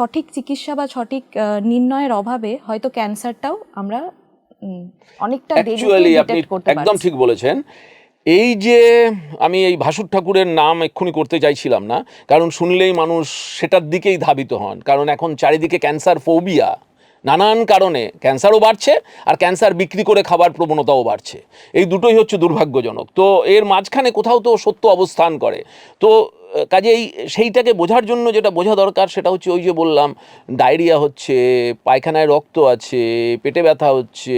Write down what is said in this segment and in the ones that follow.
সঠিক চিকিৎসা বা সঠিক নির্ণয়ের অভাবে হয়তো ক্যান্সারটাও আমরা অনেকটা অ্যাকচুয়ালি আপনি একদম ঠিক বলেছেন। এই যে আমি এই ভাসুর ঠাকুরের নাম এক্ষুনি করতে চাইছিলাম না কারণ শুনলেই মানুষ সেটার দিকেই ধাবিত হন। কারণ এখন চারিদিকে ক্যান্সার ফোবিয়া। নানান কারণে ক্যান্সারও বাড়ছে আর ক্যান্সার বিক্রি করে খাবার প্রবণতাও বাড়ছে। এই দুটোই হচ্ছে দুর্ভাগ্যজনক। তো এর মাঝখানে কোথাও তো সত্য অবস্থান করে। তো কাজেই সেইটাকে বোঝার জন্য যেটা বোঝা দরকার সেটা হচ্ছে ওই যে বললাম, ডায়রিয়া হচ্ছে, পায়খানায় রক্ত আছে, পেটে ব্যথা হচ্ছে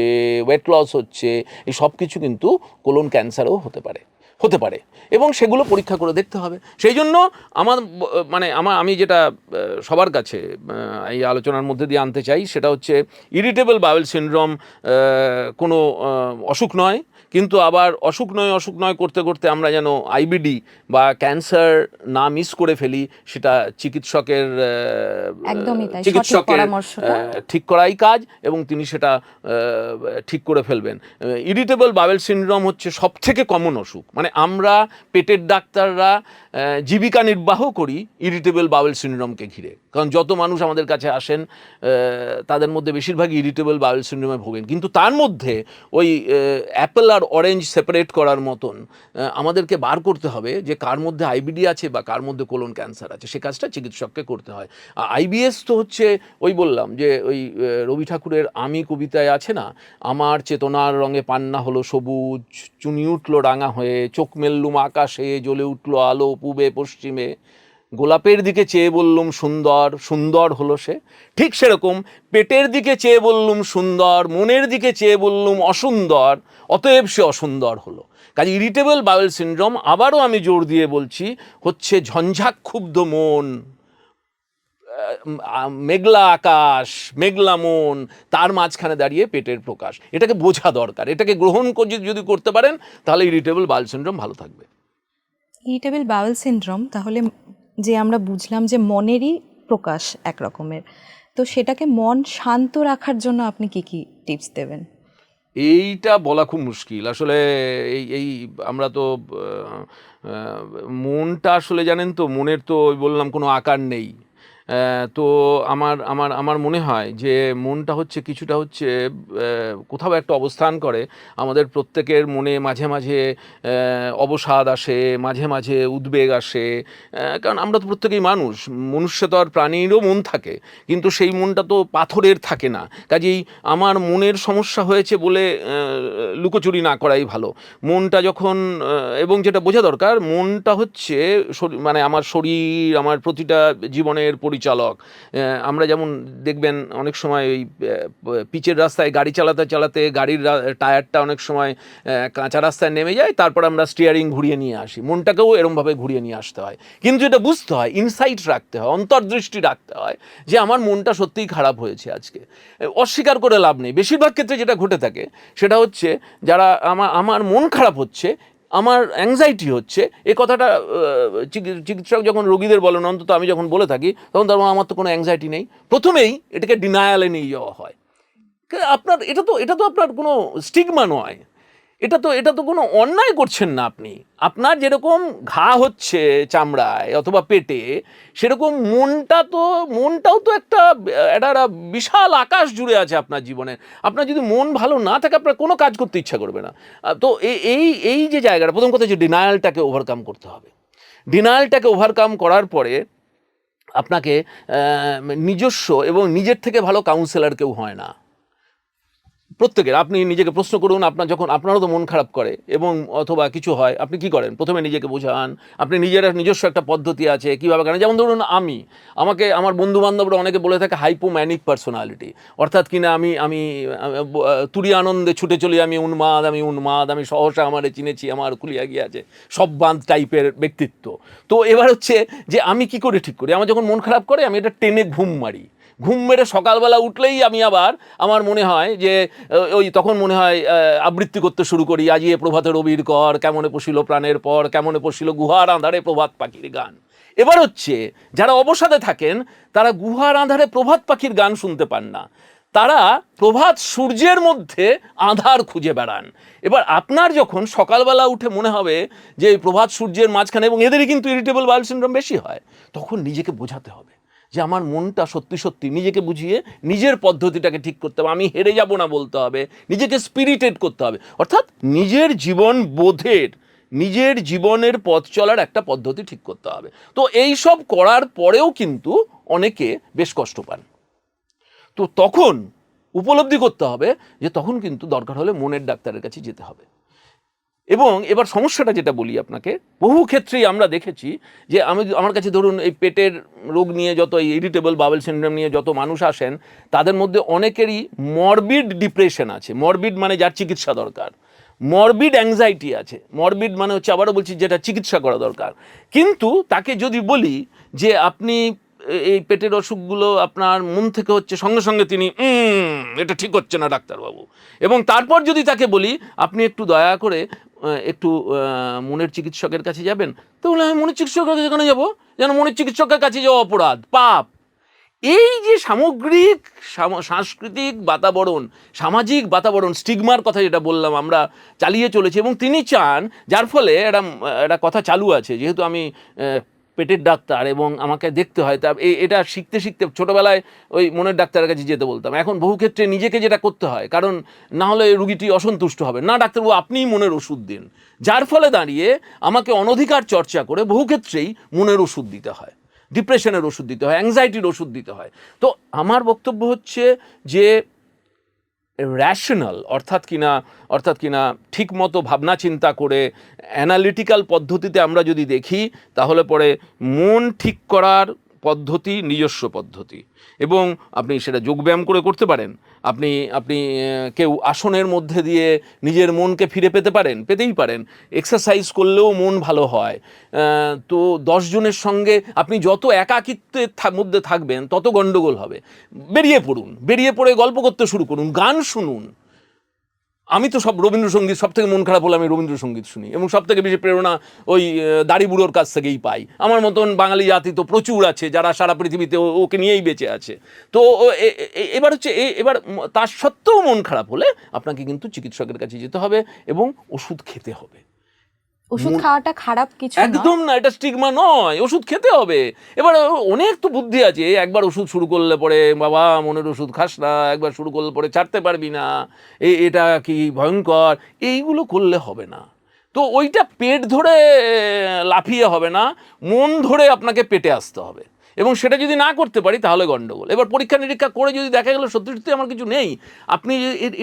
ওয়েট লস হচ্ছে, এই সব কিছু কিন্তু কোলন ক্যান্সারও হতে পারে হতে পারে। এবং সেগুলো পরীক্ষা করে দেখতে হবে। সেই জন্য আমার মানে আমার, আমি যেটা সবার কাছে এই আলোচনার মধ্যে দিয়ে আনতে চাই সেটা হচ্ছে ইরিটেবল বাউল সিনড্রোম কোনো অসুখ নয়। কিন্তু আবার অসুখ নয় অসুখ নয় করতে করতে আমরা যেন আইবিডি বা ক্যান্সার না মিস করে ফেলি সেটা চিকিৎসকের চিকিৎসকের ঠিক করাই কাজ এবং তিনি সেটা ঠিক করে ফেলবেন। ইরিটেবল বাবেল সিনড্রোম হচ্ছে সব থেকে কমন অসুখ। মানে আমরা পেটের ডাক্তাররা জীবিকা নির্বাহ করি ইরিটেবল বাবেল সিনড্রোমকে ঘিরে। কারণ যত মানুষ আমাদের কাছে আসেন তাদের মধ্যে বেশিরভাগই ইরিটেবল বাবেল সিনড্রোমে ভোগেন। কিন্তু তার মধ্যে ওই অ্যাপেল আর অরেঞ্জ সেপারেট করার মতন আমাদেরকে বার করতে হবে যে কার মধ্যে আইবিডি আছে বা কার মধ্যে কোলন ক্যান্সার আছে। সে কাজটা চিকিৎসককে করতে হয়। আর আইবিএস তো হচ্ছে, ওই বললাম যে ওই রবি ঠাকুরের আমি কবিতায় আছে না, আমার চেতনার রঙে পান্না হলো সবুজ, চুনি উঠল রাঙা হয়ে, চোখ মেললুম আকাশে, জ্বলে উঠল আলো পূবে পশ্চিমে। গোলাপের দিকে চেয়ে বললুম, সুন্দর সুন্দর হলো সে। ঠিক সেরকম পেটের দিকে চেয়ে বললুম, সুন্দর। মনের দিকে চেয়ে বললুম, অসুন্দর। অতএব সে অসুন্দর হলো। কাজে ইরিটেবল বাউল সিনড্রোম আবারও আমি জোর দিয়ে বলছি, হচ্ছে ঝঞ্ঝাক ক্ষুব্ধ মন মেঘলা আকাশ, মেঘলা মন, তার মাঝখানে দাঁড়িয়ে পেটের প্রকাশ। এটাকে বোঝা দরকার। এটাকে গ্রহণ যদি করতে পারেন, তাহলে ইরিটেবল বাউল সিনড্রোম ভালো থাকবে। ইরিটেবল বাউল সিনড্রোম, তাহলে যে আমরা বুঝলাম যে মনেরই প্রকাশ এক রকমের তো সেটাকে মন শান্ত রাখার জন্য আপনি কি কি টিপস দেবেন? এইটা বলা খুব মুশকিল। আসলে এই এই আমরা তো মনটা আসলে জানেন তো, মনের তো বললাম কোনো আকার নেই। তো আমার আমার আমার মনে হয় যে মনটা হচ্ছে কিছুটা হচ্ছে কোথাও একটা অবস্থান করে। আমাদের প্রত্যেকের মনে মাঝে মাঝে অবসাদ আসে, মাঝে মাঝে উদ্বেগ আসে কারণ আমরা তো প্রত্যেকেই মানুষ। মনুষ্যতর প্রাণীরও মন থাকে, কিন্তু সেই মনটা তো পাথরের থাকে না। কাজেই আমার মনের সমস্যা হয়েছে বলে লুকোচুরি না করাই ভালো। মনটা যখন এবং যেটা বোঝা দরকার, মনটা হচ্ছে মানে আমার শরীর, আমার প্রতিটা জীবনের পরিচালক। আমরা যেমন দেখবেন অনেক সময় ওই পিচের রাস্তায় গাড়ি চালাতে চালাতে গাড়ির টায়ারটা অনেক সময় কাঁচা রাস্তায় নেমে যায়, তারপর আমরা স্টিয়ারিং ঘুরিয়ে নিয়ে আসি। মনটাকেও এরমভাবে ঘুরিয়ে নিয়ে আসতে হয়। কিন্তু এটা বুঝতে হয় ইনসাইট রাখতে হয়, অন্তর্দৃষ্টি রাখতে হয় যে আমার মনটা সত্যিই খারাপ হয়েছে আজকে। অস্বীকার করে লাভ নেই। বেশিরভাগ ক্ষেত্রে যেটা ঘটে থাকে, সেটা হচ্ছে যারা আমার মন খারাপ হচ্ছে আমার অ্যাংজাইটি হচ্ছে এই কথাটা চিকিৎসক যখন রোগীদের বলেন, অন্তত আমি যখন বলে থাকি, তখন তার আমার তো কোনো অ্যাংজাইটি নেই। প্রথমেই এটাকে ডিনায়ালে নিয়ে যাওয়া হয়। আপনার, এটা তো এটা তো আপনার কোনো স্টিগমা নয়। এটা তো এটা তো কোনো অন্যায় করছেন না আপনি। আপনার যেরকম ঘা হচ্ছে চামড়ায় অথবা পেটে, সেরকম মনটা তো, মনটাও তো একটা একটা বিশাল আকাশ জুড়ে আছে আপনার জীবনে। আপনার যদি মন ভালো না থাকে, আপনার কোনো কাজ করতে ইচ্ছা করবে না। তো এই- এই যে জায়গাটা, প্রথম কথা হচ্ছে ডিনায়ালটাকে ওভারকাম করতে হবে। ডিনায়ালটাকে ওভারকাম করার পরে আপনাকে নিজস্ব এবং নিজের থেকে ভালো কাউন্সেলর কেউ হয় না। প্রত্যেকের, আপনি নিজেকে প্রশ্ন করুন, আপনার যখন, আপনারও তো মন খারাপ করে এবং অথবা কিছু হয়, আপনি কি করেন? প্রথমে নিজেকে বোঝান, আপনি নিজের নিজস্ব একটা পদ্ধতি আছে, কীভাবে করেন? যেমন ধরুন আমি, আমাকে, আমার বন্ধু বান্ধবরা অনেকে বলে থাকে হাইপোম্যানিক পার্সোনালিটি অর্থাৎ কিনা আমি আমি তুরি আনন্দে ছুটে চলি, আমি উন্মাদ আমি উন্মাদ, আমি সহসা আমারে চিনেছি, আমার কুলিয়া গিয়ে আছে সব বাঁধ টাইপের ব্যক্তিত্ব। তো এবার হচ্ছে যে আমি কি করে ঠিক করি? আমার যখন মন খারাপ করে, আমি এটা টেনে ঘুম মারি। ঘুম মেরে সকালবেলা উঠলেই আমি আবার আমার মনে হয় যে ওই তখন মনে হয় আবৃত্তি করতে শুরু করি। আজিয়ে প্রভাতে রবির কর, কেমনে পশিল প্রাণের পর, কেমনে পশিল গুহার আঁধারে প্রভাত পাখির গান। এবার হচ্ছে, যারা অবসাদে থাকেন, তারা গুহার আঁধারে প্রভাত পাখির গান শুনতে পান না। তারা প্রভাত সূর্যের মধ্যে আধার খুঁজে বেড়ান। এবার আপনার যখন সকালবেলা উঠে মনে হবে যে, প্রভাত সূর্যের মাঝখানে এবং এদেরই কিন্তু ইরিটেবল বাউল সিনড্রোম বেশি হয়, তখন নিজেকে বোঝাতে হবে। যে আমার মনটা সত্যি সত্যি নিজেকে বুঝিয়ে নিজের পদ্ধতিটাকে ঠিক করতে হবে। আমি হেরে যাব না বলতে হবে। নিজেকে স্পিরিটেড করতে হবে। অর্থাৎ নিজের জীবন বোধের, নিজের জীবনের পথ চলার একটা পদ্ধতি ঠিক করতে হবে। তো এই সব করার পরেও কিন্তু অনেকে বেশ কষ্ট পান। তো তখন উপলব্ধি করতে হবে যে তখন কিন্তু দরকার হলে মনের ডাক্তারের কাছে যেতে হবে। এবং এবার সমস্যাটা যেটা বলি আপনাকে, বহু ক্ষেত্রেই আমরা দেখেছি যে আমি আমার কাছে ধরুন এই পেটের রোগ নিয়ে যত এই ইরিটেবল বাবেল সিন্ড্রোম নিয়ে যত মানুষ আসেন, তাদের মধ্যে অনেকেরই মরবিড ডিপ্রেশন আছে। মরবিড মানে যার চিকিৎসা দরকার। মরবিড অ্যাংজাইটি আছে। মরবিড মানে হচ্ছে আবারও বলছি যেটা চিকিৎসা করা দরকার। কিন্তু তাকে যদি বলি যে আপনি এই পেটের অসুখগুলো আপনার মন থেকে হচ্ছে সঙ্গে সঙ্গে তিনি এটা ঠিক হচ্ছে না ডাক্তারবাবু। এবং তারপর যদি তাকে বলি, আপনি একটু দয়া করে একটু মনের চিকিৎসকের কাছে যাবেন, তো বলে আমি মনের চিকিৎসকের কাছে কেন যাব? যেন মনের চিকিৎসকের কাছে যাওয়া অপরাধ, পাপ। এই যে সামগ্রিক সাংস্কৃতিক বাতাবরণ, সামাজিক বাতাবরণ, স্টিগমার কথা যেটা বললাম আমরা, চালিয়ে চলেছি এবং তিনি চান, যার ফলে একটা একটা কথা চালু আছে, যেহেতু আমি পেটের ডাক্তার এবং আমাকে দেখতে হয়, তা এটা শিখতে শিখতে ছোটোবেলায় ওই মনের ডাক্তারের কাছে যেতে বলতাম। এখন বহু ক্ষেত্রে নিজেকে যেটা করতে হয়, কারণ না হলে রুগীটি অসন্তুষ্ট হবে। না, ডাক্তারবাবু, আপনিই মনের ওষুধ দিন। যার ফলে দাঁড়িয়ে আমাকে অনধিকার চর্চা করে বহু ক্ষেত্রেই মনের ওষুধ দিতে হয়। ডিপ্রেশনের ওষুধ দিতে হয় অ্যাংজাইটির ওষুধ দিতে হয়। তো আমার বক্তব্য হচ্ছে যে র্যাশনাল অর্থাৎ কিনা অর্থাৎ কিনা ঠিকমতো ভাবনা চিন্তা করে অ্যানালিটিক্যাল পদ্ধতিতে আমরা যদি দেখি, তাহলে পরে মন ঠিক করার পদ্ধতি নিজস্ব পদ্ধতি। এবং আপনি সেটা যোগব্যায়াম করে করতে পারেন আপনি আপনি কেউ আসনের মধ্যে দিয়ে নিজের মনকে ফিরে পেতে পারেন, পেতেই পারেন। এক্সারসাইজ করলেও মন ভালো হয়। তো দশজনের সঙ্গে আপনি যত একাকিত্বের মধ্যে থাকবেন, তত গণ্ডগোল হবে। বেরিয়ে পড়ুন, বেরিয়ে পড়ে গল্প করতে শুরু করুন, গান শুনুন। আমি তো সব রবীন্দ্রসঙ্গীত সব থেকে মন খারাপ হলে আমি রবীন্দ্রসঙ্গীত শুনি এবং সব থেকে বেশি প্রেরণা ওই আহ, দাড়ি বুড়োর কাছ থেকেই পাই। আমার মতন বাঙালি জাতি তো প্রচুর আছে যারা সারা পৃথিবীতে ওকে নিয়েই বেঁচে আছে। তো এবার হচ্ছে এবার তার সত্ত্বেও মন খারাপ হলে আপনাকে কিন্তু চিকিৎসকের কাছে যেতে হবে এবং ওষুধ খেতে হবে। ওষুধ খাওয়াটা খারাপ কিছু একদম না এটা স্টিগমা নয়। ওষুধ খেতে হবে। এবার অনেক তো বুদ্ধি আছে একবার ওষুধ শুরু করলে পরে বাবা মনের ওষুধ খাস না একবার শুরু করলে পরে ছাড়তে পারবি না এ- এটা কি ভয়ঙ্কর? এইগুলো করলে হবে না। তো ওইটা পেট ধরে লাফিয়ে হবে না মন ধরে আপনাকে পেটে আসতে হবে। এবং সেটা যদি না করতে পারি, তাহলে গন্ডগোল। এবার পরীক্ষা নিরীক্ষা করে যদি দেখা গেল সত্যি সত্যি আমার কিছু নেই, আপনি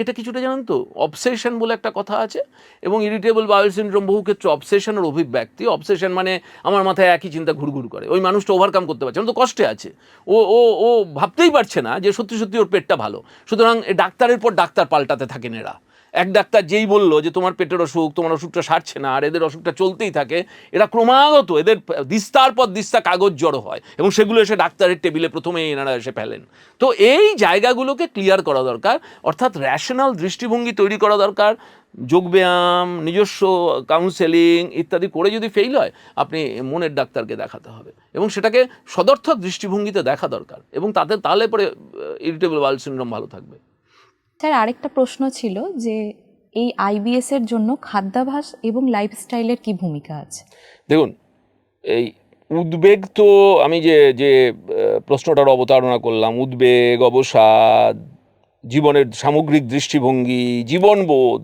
এটা কিছুটা জানেন তো? অবসেশন বলে একটা কথা আছে এবং ইরিটেবল বাউল সিনড্রোম বহু ক্ষেত্রে অবসেশনের অভিব্যক্তি। অবসেশন মানে আমার মাথায় একই চিন্তা ঘুরঘুর করে। ওই মানুষটা ওভারকাম করতে পারছে না। তো কষ্টে আছে। ও ও ও ভাবতেই পারছে না যে সত্যি সত্যি ওর পেটটা ভালো। সুতরাং ডাক্তারের পর ডাক্তার পাল্টাতে থাকেন এরা। এক ডাক্তার যেই বলল যে তোমার পেটের অসুখ, তোমার অসুখটা সারছে না, আর এদের অসুখটা চলতেই থাকে, এরা ক্রমাগত এদের দিস্তার পর দিস্তা কাগজ জড়ো হয় এবং সেগুলো এসে ডাক্তারের টেবিলে প্রথমেই এনারা এসে ফেলেন। তো এই জায়গাগুলোকে ক্লিয়ার করা দরকার, অর্থাৎ র্যাশনাল দৃষ্টিভঙ্গি তৈরি করা দরকার, যোগব্যায়াম, নিজস্ব কাউন্সেলিং ইত্যাদি করে যদি ফেল হয়, আপনি মনের ডাক্তারকে দেখাতে হবে এবং সেটাকে সদর্থক দৃষ্টিভঙ্গিতে দেখা দরকার এবং তাতে তাহলে পরে ইরিটেবল বাউল সিনড্রোম ভালো থাকবে। স্যার আরেকটা প্রশ্ন ছিল যে এই আইবিএস এর জন্য খাদ্যাভাস এবং লাইফস্টাইলের কি ভূমিকা আছে? দেখুন, এই উদ্বেগ তো আমি যে যে প্রশ্নটার অবতারণা করলাম, উদ্বেগ, অবসাদ, জীবনের সামগ্রিক দৃষ্টিভঙ্গি, জীবনবোধ,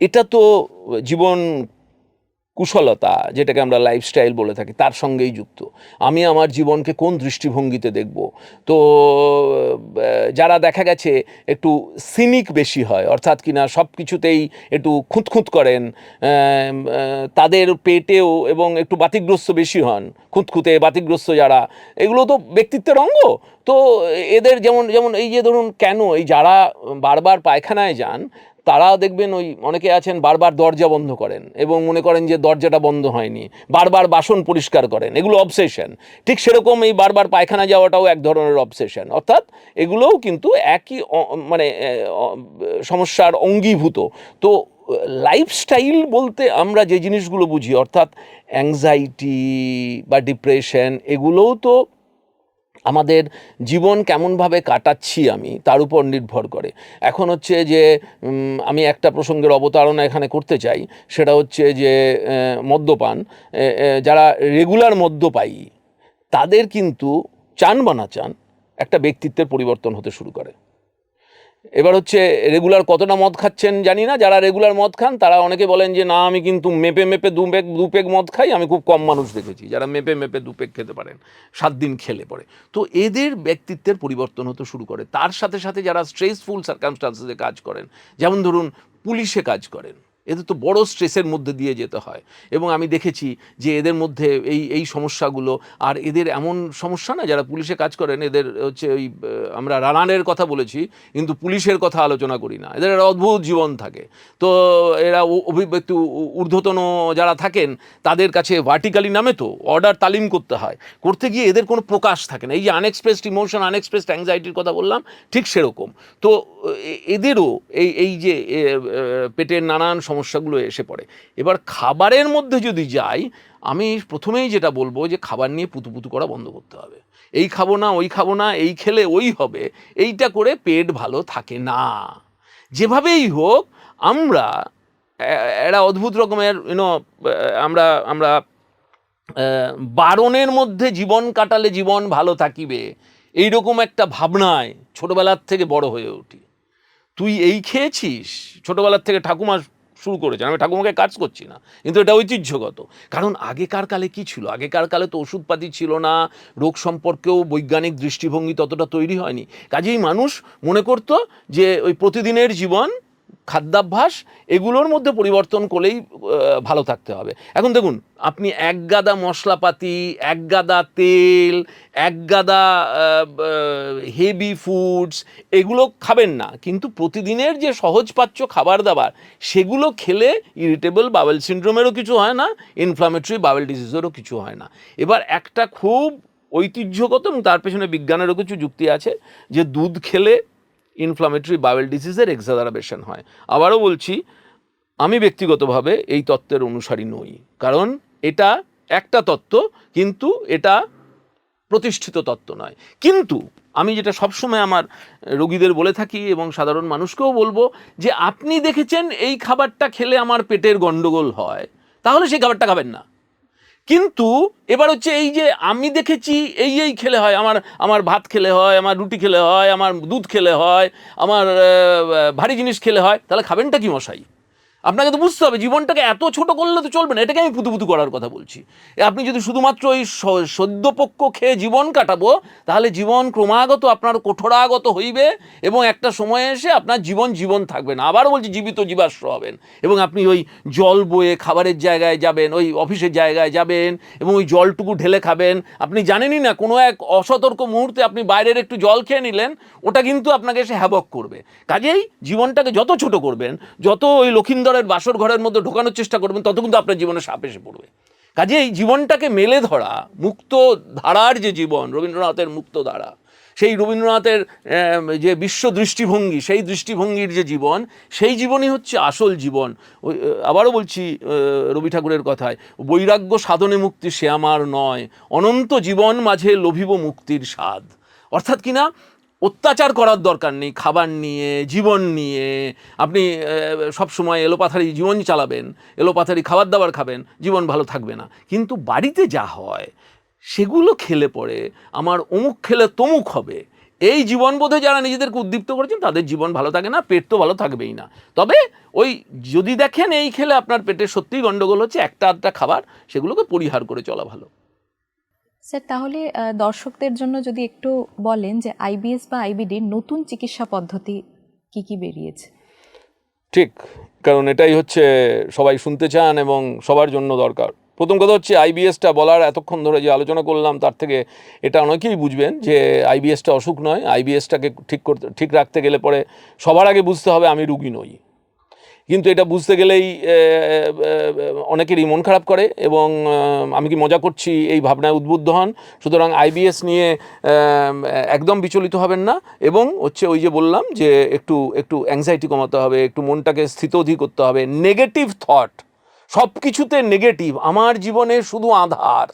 এটা তো জীবন কুশলতা, যেটাকে আমরা লাইফস্টাইল বলে থাকি, তার সঙ্গেই যুক্ত। আমি আমার জীবনকে কোন দৃষ্টিভঙ্গিতে দেখব? তো যারা দেখা গেছে একটু সিনিক বেশি হয়, অর্থাৎ কিনা সব কিছুতেই একটু খুঁতখুঁত করেন তাদের পেটেও এবং একটু বাতিগ্রস্ত বেশি হন, খুঁতখুঁতে বাতিগ্রস্ত যারা, এগুলো তো ব্যক্তিত্বের অঙ্গ। তো এদের যেমন যেমন এই যে ধরুন কেন, এই যারা বারবার পায়খানায় যান তারা দেখবেন ওই অনেকে আছেন বারবার দরজা বন্ধ করেন এবং মনে করেন যে দরজাটা বন্ধ হয়নি, বারবার বাসন পরিষ্কার করেন, এগুলো অবসেশন ঠিক সেরকম এই বারবার পায়খানা যাওয়াটাও এক ধরনের অবসেশন অর্থাৎ এগুলোও কিন্তু একই মানে সমস্যার অঙ্গীভূত। তো লাইফস্টাইল বলতে আমরা যে জিনিসগুলো বুঝি, অর্থাৎ অ্যাংজাইটি বা ডিপ্রেশন এগুলোও তো আমাদের জীবন কেমনভাবে কাটাচ্ছি আমি, তার উপর নির্ভর করে। এখন হচ্ছে যে আমি একটা প্রসঙ্গের অবতারণা এখানে করতে চাই, সেটা হচ্ছে যে মদ্যপান যারা রেগুলার মদ্যপায়ী, তাদের কিন্তু চান বানা চান একটা ব্যক্তিত্বের পরিবর্তন হতে শুরু করে। এবার হচ্ছে রেগুলার কতটা মদ খাচ্ছেন জানি না, যারা রেগুলার মদ খান তারা অনেকে বলেন যে, না, আমি কিন্তু মেপে মেপে দু পেক দু পেক মদ খাই, আমি খুব কম মানুষ দেখেছি, যারা মেপে মেপে দু পেক খেতে পারেন, সাত দিন খেলে পরে। তো এদের ব্যক্তিত্বের পরিবর্তন হতে শুরু করে। তার সাথে সাথে যারা স্ট্রেসফুল সার্কামস্টান্সেসে কাজ করেন, যেমন ধরুন পুলিশে কাজ করেন এদের তো বড় স্ট্রেসের মধ্যে দিয়ে যেতে হয়। এবং আমি দেখেছি যে এদের মধ্যে এই এই সমস্যাগুলো, আর এদের এমন সমস্যা না, যারা পুলিশে কাজ করেন, এদের হচ্ছে ওই আমরা রানানের কথা বলেছি, কিন্তু পুলিশের কথা আলোচনা করি না। এদের একটা অদ্ভুত জীবন থাকে। তো এরা অভিব্যক্তি অভি- ঊর্ধ্বতন যারা থাকেন, তাদের কাছে ভার্টিক্যালি নামে তো অর্ডার তালিম করতে হয়। করতে গিয়ে এদের কোনো প্রকাশ থাকে না। এই যে আনএক্সপ্রেসড ইমোশন আনএক্সপ্রেসড অ্যাংজাইটির কথা বললাম, ঠিক সেরকম। তো এদেরও এই এই যে পেটের নানান সমস্যাগুলো এসে পড়ে। এবার খাবারের মধ্যে যদি যাই, আমি প্রথমেই যেটা বলব যে খাবার নিয়ে পুতুপুতু করা বন্ধ করতে হবে। এই খাব না, ওই খাব না, এই খেলে ওই হবে, এইটা করে পেট ভালো থাকে না। যেভাবেই হোক, আমরা, এ- একটা অদ্ভুত রকমের ইউনো আমরা আমরা বারণের মধ্যে জীবন কাটালে জীবন ভালো থাকিবে, এইরকম একটা ভাবনায় ছোটবেলার থেকে বড় হয়ে উঠি। তুই এই খেয়েছিস? ছোটবেলার থেকে ঠাকুমা শুরু করেছেন। আমি ঠাকুমাকে কাজ করছি না, কিন্তু এটা ঐতিহ্যগত। কারণ আগেকার কালে কি ছিল? আগেকার কালে তো ওষুধপাতি ছিল না, রোগ সম্পর্কেও বৈজ্ঞানিক দৃষ্টিভঙ্গি ততটা তৈরি হয়নি। কাজেই মানুষ মনে করত যে ওই প্রতিদিনের জীবন খাদ্যাভ্যাস এগুলোর মধ্যে পরিবর্তন করলেই ভালো থাকতে হবে। এখন দেখুন, আপনি এক গাদা মশলাপাতি, এক গাদা তেল, এক গাদা হেভি ফুডস এগুলো খাবেন না। কিন্তু প্রতিদিনের যে সহজপাচ্য খাবার দাবার, সেগুলো খেলে ইরিটেবল বাবেল সিন্ড্রোমেরও কিছু হয় না ইনফ্লামেটরি বাবেল ডিজিজেরও কিছু হয় না। এবার একটা খুব ঐতিহ্যগত এবং তার পেছনে বিজ্ঞানেরও কিছু যুক্তি আছে যে দুধ খেলে ইনফ্লামেটরি বাবেল ডিজিজের এক্সাদারাবেশন হয়। আবারও বলছি, আমি ব্যক্তিগতভাবে এই তত্ত্বের অনুসারী নই। কারণ এটা একটা তত্ত্ব, কিন্তু এটা প্রতিষ্ঠিত তত্ত্ব নয়। কিন্তু আমি যেটা সবসময় আমার রোগীদের বলে থাকি এবং সাধারণ মানুষকেও বলব, যে আপনি দেখেছেন এই খাবারটা খেলে আমার পেটের গন্ডগোল হয়, তাহলে সেই খাবারটা খাবেন না। কিন্তু এবার হচ্ছে এই যে আমি দেখেছি এই এই খেলে হয়, আমার আমার ভাত খেলে হয়, আমার রুটি খেলে হয়, আমার দুধ খেলে হয়, আমার ভারী জিনিস খেলে হয়, তাহলে খাবেনটা কি মশাই? আপনাকে তো বুঝতে হবে, জীবনটাকে এত ছোট করলে তো চলবে না, এটাকে আমি পুতুপুতু করার কথা বলছি। আপনি যদি শুধুমাত্র ওই সদ্যপক্ষ খেয়ে জীবন কাটাবো, তাহলে জীবন ক্রমাগত আপনার কঠোরাগত হইবে এবং একটা সময় এসে আপনার জীবন জীবন থাকবে না। আবার বলছি, জীবিত জীবাশ্র হবেন এবং আপনি ওই জল বয়ে খাবারের জায়গায় যাবেন, ওই অফিসের জায়গায় যাবেন এবং ওই জলটুকু ঢেলে খাবেন। আপনি জানেনই না, কোনো এক অসতর্ক মুহূর্তে আপনি বাইরের একটু জল খেয়ে নিলেন, ওটা কিন্তু আপনাকে এসে হ্যাবক করবে। কাজেই জীবনটাকে যত ছোট করবেন, যত ওই লক্ষিন্দরের বাসর ঘরের মধ্যে ঢোকানোর চেষ্টা করবেন, তত কিন্তু আপনার জীবনে সাপ এসে পড়বে। কাজেই জীবনটাকে মেলে ধরা, মুক্ত ধারার যে জীবন, রবীন্দ্রনাথের মুক্ত ধারা, সেই রবীন্দ্রনাথের যে বিশ্ব দৃষ্টিভঙ্গি, সেই দৃষ্টিভঙ্গির যে জীবন, সেই জীবনই হচ্ছে আসল জীবন। ওই আবারও বলছি রবি ঠাকুরের কথায়, বৈরাগ্য সাধনে মুক্তি সে আমার নয়, অনন্ত জীবন মাঝে লভিব মুক্তির স্বাদ। অর্থাৎ কিনা অত্যাচার করার দরকার নেই, খাবার নিয়ে, জীবন নিয়ে। আপনি সব সময় এলোপাথারি জীবন চালাবেন, এলোপাথারি খাবার দাবার খাবেন, জীবন ভালো থাকবে না। কিন্তু বাড়িতে যা হয়, সেগুলো খেলে পড়ে, আমার অমুক খেলে তমুক হবে। এই জীবনবোধে যারা নিজেদেরকে উদ্দীপ্ত করেছেন, তাদের জীবন ভালো থাকে না, পেট তো ভালো থাকবেই না। তবে ওই যদি দেখেন এই খেলে আপনার পেটে সত্যিই গণ্ডগোল হচ্ছে, একটা আধটা খাবার সেগুলোকে পরিহার করে চলা ভালো। স্যার, তাহলে দর্শকদের জন্য যদি একটু বলেন যে আইবিএস বা আইবিডির নতুন চিকিৎসা পদ্ধতি কি কি বেরিয়েছে? ঠিক, কারণ এটাই হচ্ছে সবাই শুনতে চান এবং সবার জন্য দরকার। প্রথম কথা হচ্ছে আইবিএসটা বলার এতক্ষণ ধরে যে আলোচনা করলাম, তার থেকে এটা অনেকেই বুঝবেন যে আইবিএসটা অসুখ নয় আইবিএসটাকে ঠিক করতে, ঠিক রাখতে গেলে পরে সবার আগে বুঝতে হবে আমি রুগী নই। কিন্তু এটা বুঝতে গেলেই অনেকেরই মন খারাপ করে এবং আমি কি মজা করছি এই ভাবনায় উদ্বুদ্ধ হন। সুতরাং আইবিএস নিয়ে একদম বিচলিত হবেন না এবং হচ্ছে ওই যে বললাম যে একটু একটু অ্যাংজাইটি কমাতে হবে, একটু মনটাকে স্থিতধি করতে হবে। নেগেটিভ থট সব কিছুতে নেগেটিভ আমার জীবনে শুধু আধার।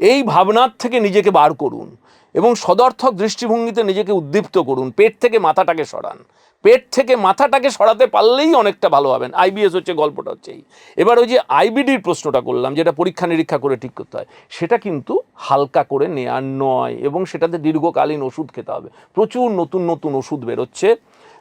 এই ভাবনার থেকে নিজেকে বার করুন এবং সদর্থক দৃষ্টিভঙ্গিতে নিজেকে উদ্দীপ্ত করুন, পেট থেকে মাথাটাকে সরান। পেট থেকে মাথাটাকে সরাতে পারলেই অনেকটা ভালো হবেন আইবিএস হচ্ছে, গল্পটা হচ্ছে এই। এবার ওই যে আইবিডির প্রশ্নটা করলাম, যেটা পরীক্ষা নিরীক্ষা করে ঠিক করতে হয়, সেটা কিন্তু হালকা করে নেওয়ার নয় এবং সেটাতে দীর্ঘকালীন ওষুধ খেতে হবে। প্রচুর নতুন নতুন ওষুধ বেরোচ্ছে।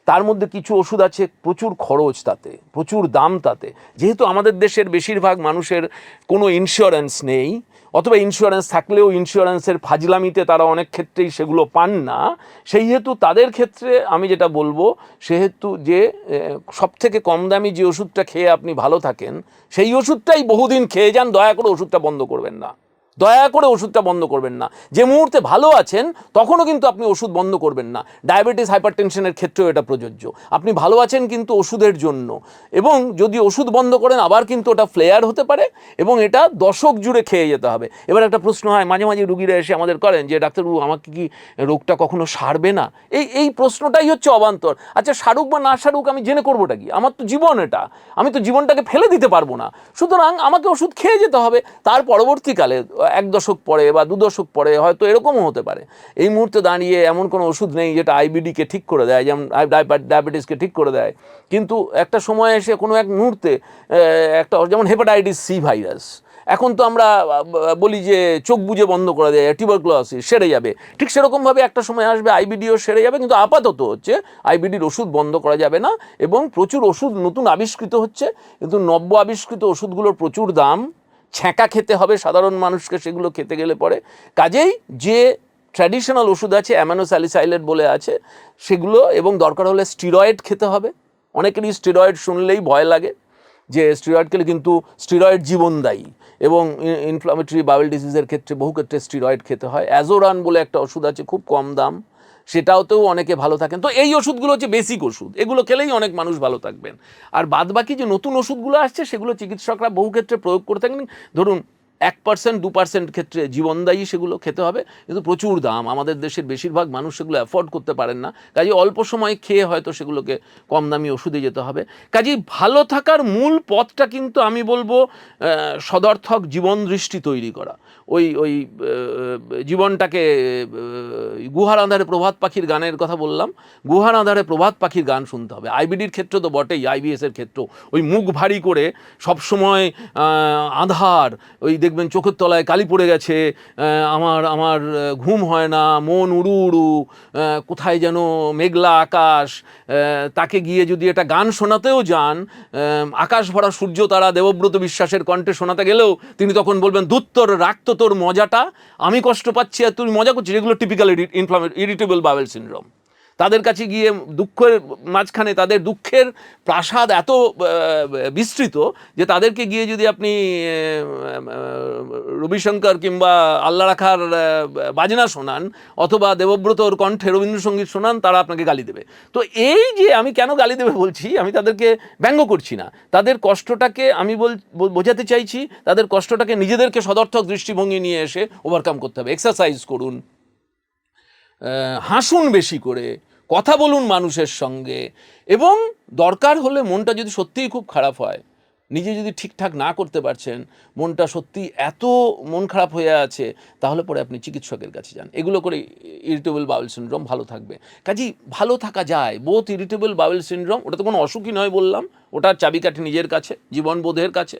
তার মধ্যে কিছু ওষুধ আছে, প্রচুর খরচ তাতে, প্রচুর দাম তাতে। যেহেতু আমাদের দেশের বেশিরভাগ মানুষের কোনো ইন্স্যুরেন্স নেই, অথবা ইন্স্যুরেন্স থাকলেও ইন্স্যুরেন্সের ফাজলামিতে তারা অনেক ক্ষেত্রেই সেগুলো পান না, সেই হেতু তাদের ক্ষেত্রে আমি যেটা বলব সেহেতু যে সব থেকে কম দামি যে ওষুধটা খেয়ে আপনি ভালো থাকেন, সেই ওষুধটাই বহুদিন খেয়ে যান, দয়া করে ওষুধটা বন্ধ করবেন না। দয়া করে ওষুধটা বন্ধ করবেন না। যে মুহূর্তে ভালো আছেন, তখনও কিন্তু আপনি ওষুধ বন্ধ করবেন না। ডায়াবেটিস, হাইপারটেনশনের ক্ষেত্রেও এটা প্রযোজ্য। আপনি ভালো আছেন কিন্তু ওষুধের জন্য। এবং যদি ওষুধ বন্ধ করেন, আবার কিন্তু ওটা ফ্লেয়ার হতে পারে এবং এটা দশক জুড়ে খেয়ে যেতে হবে। এবার একটা প্রশ্ন হয়, মাঝে মাঝে রুগীরা এসে আমাদের করেন যে, ডাক্তারবাবু, আমাকে কি রোগটা কখনো সারবে না? এই এই প্রশ্নটাই হচ্ছে অবান্তর। আচ্ছা সারুক বা না সারুক আমি জেনে করবোটা কি? আমার তো জীবন এটা। আমি তো জীবনটাকে ফেলে দিতে পারব না। সুতরাং আমাকে ওষুধ খেয়ে যেতে হবে। তার পরবর্তীকালে এক দশক পরে বা দু দশক পরে হয়তো এরকমও হতে পারে। এই মুহূর্তে দাঁড়িয়ে এমন কোনো ওষুধ নেই যেটা আইবিডিকে ঠিক করে দেয়, যেমন ডায়াবেটিসকে ঠিক করে দেয়। কিন্তু একটা সময় এসে কোনো এক মুহূর্তে একটা যেমন হেপাটাইটিস সি ভাইরাস। এখন তো আমরা বলি যে চোখ বুজে বন্ধ করে দেয়, টিউবারক্লোসিস সেরে যাবে। ঠিক সেরকমভাবে একটা সময় আসবে আইবিডিও সেরে যাবে, কিন্তু আপাতত হচ্ছে আইবিডির ওষুধ বন্ধ করা যাবে না এবং প্রচুর ওষুধ নতুন আবিষ্কৃত হচ্ছে। কিন্তু নব্য আবিষ্কৃত ওষুধগুলোর প্রচুর দাম। ছ্যাঁকা খেতে হবে, সাধারণ মানুষকে সেগুলো খেতে গেলে পরে। কাজেই যে ট্র্যাডিশনাল ওষুধ আছে অ্যামানোস্যালিসাইলেট বলে আছে, সেগুলো এবং দরকার হলে স্টিরয়েড খেতে হবে। অনেকেরই স্টিরয়েড শুনলেই ভয় লাগে যে স্টিরয়েড খেলে কিন্তু স্টিরয়েড জীবনদায়ী এবং ইনফ্লামেটরি বাউল ডিজিজের ক্ষেত্রে বহু ক্ষেত্রে স্টিরয়েড খেতে হয়। অ্যাজোরান বলে একটা ওষুধ আছে, খুব কম দাম। সেটাওতেও অনেকে ভালো থাকেন। তো এই ওষুধগুলো হচ্ছে বেসিক ওষুধ। এগুলো খেলেই অনেক মানুষ ভালো থাকবেন। আর বাদ বাকি যে নতুন ওষুধগুলো আসছে, সেগুলো চিকিৎসকরা বহু ক্ষেত্রে প্রয়োগ করে থাকেন। ধরুন এক পার্সেন্ট দু পার্সেন্ট ক্ষেত্রে জীবনদায়ী সেগুলো খেতে হবে। কিন্তু প্রচুর দাম। আমাদের দেশের বেশিরভাগ মানুষ সেগুলো অ্যাফোর্ড করতে পারেন না। কাজে অল্প সময় খেয়ে হয়তো সেগুলোকে কম দামি ওষুধে যেতে হবে। কাজেই ভালো থাকার মূল পথটা কিন্তু আমি বলব সদর্থক জীবন দৃষ্টি তৈরি করা। ওই ওই জীবনটাকে গুহার আঁধারে প্রভাত পাখির গানের কথা বললাম। গুহার আঁধারে প্রভাত পাখির গান শুনতে হবে। আইবিডির ক্ষেত্র তো বটেই আইবিএস এর ক্ষেত্রেও ওই মুখ ভারী করে সবসময় আধার, ওই দেখবেন চোখের তলায় কালি পড়ে গেছে আমার আমার ঘুম হয় না, মন উড়ু উড়ু কোথায় যেন মেঘলা আকাশ তাকে গিয়ে যদি এটা গান শোনাতেও যান আকাশ ভরা সূর্য তারা দেবব্রত বিশ্বাসের কণ্ঠে শোনাতে গেলেও তিনি তখন বলবেন দুত্তর রাখতো তোর মজাটা, আমি কষ্ট পাচ্ছি আর তুমি মজা করছিস। এগুলো টিপিক্যাল ইরিটেবল বাবেল সিনড্রোম তাদের কাছে গিয়ে দুঃখের মাঝখানে তাদের দুঃখের প্রাসাদ এত বিস্তৃত যে তাদেরকে গিয়ে যদি আপনি রবিশঙ্কর কিংবা আল্লাহ রাখার বাজনা শোনান অথবা দেবব্রতর কণ্ঠে রবীন্দ্রসঙ্গীত শোনান, তারা আপনাকে গালি দেবে। তো এই যে আমি কেন গালি দেবে বলছি, আমি তাদেরকে ব্যঙ্গ করছি না। তাদের কষ্টটাকে আমি বল বোঝাতে চাইছি, তাদের কষ্টটাকে নিজেদেরকে সদর্থক দৃষ্টিভঙ্গি নিয়ে এসে ওভারকাম করতে হবে। এক্সারসাইজ করুন। হাসুন বেশি করে। কথা বলুন মানুষের সঙ্গে। এবং দরকার হলে মনটা যদি সত্যিই খুব খারাপ হয়, নিজে যদি ঠিকঠাক না করতে পারছেন, মনটা সত্যি এত মন খারাপ হয়ে আছে, তাহলে পরে আপনি চিকিৎসকের কাছে যান। এগুলো করে ইরিটেবল বাউল সিনড্রোম ভালো থাকবে। কাজেই ভালো থাকা যায়, বোথ ইরিটেবল বাউল সিনড্রোম, ওটা তো কোনো অসুখই নয় বললাম ওটার চাবিকাঠি নিজের কাছে জীবনবোধের কাছে।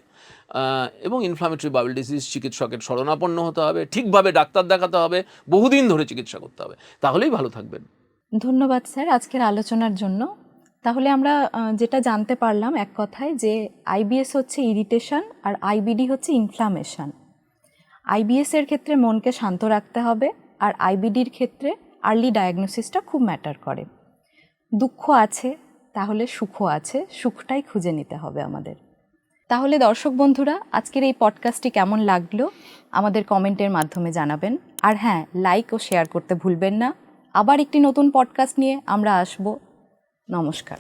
এবং ইনফ্লামেটরি বাউল ডিজিজ চিকিৎসকের শরণাপন্ন হতে হবে, ঠিকভাবে ডাক্তার দেখাতে হবে, বহুদিন ধরে চিকিৎসা করতে হবে, তাহলেই ভালো থাকবেন। ধন্যবাদ স্যার আজকের আলোচনার জন্য। তাহলে আমরা যেটা জানতে পারলাম এক কথায় যে আইবিএস হচ্ছে ইরিটেশন আর আইবিডি হচ্ছে ইনফ্লামেশন। আইবিএস এর ক্ষেত্রে মনকে শান্ত রাখতে হবে আর আইবিডির ক্ষেত্রে আর্লি ডায়াগনোসিসটা খুব ম্যাটার করে। দুঃখ আছে, তাহলে সুখও আছে, সুখটাই খুঁজে নিতে হবে আমাদের। তাহলে দর্শক বন্ধুরা, আজকের এই পডকাস্টটি কেমন লাগল? আমাদের কমেন্টের মাধ্যমে জানাবেন। আর হ্যাঁ লাইক ও শেয়ার করতে ভুলবেন না। আবার একটি নতুন পডকাস্ট নিয়ে আমরা আসব। নমস্কার।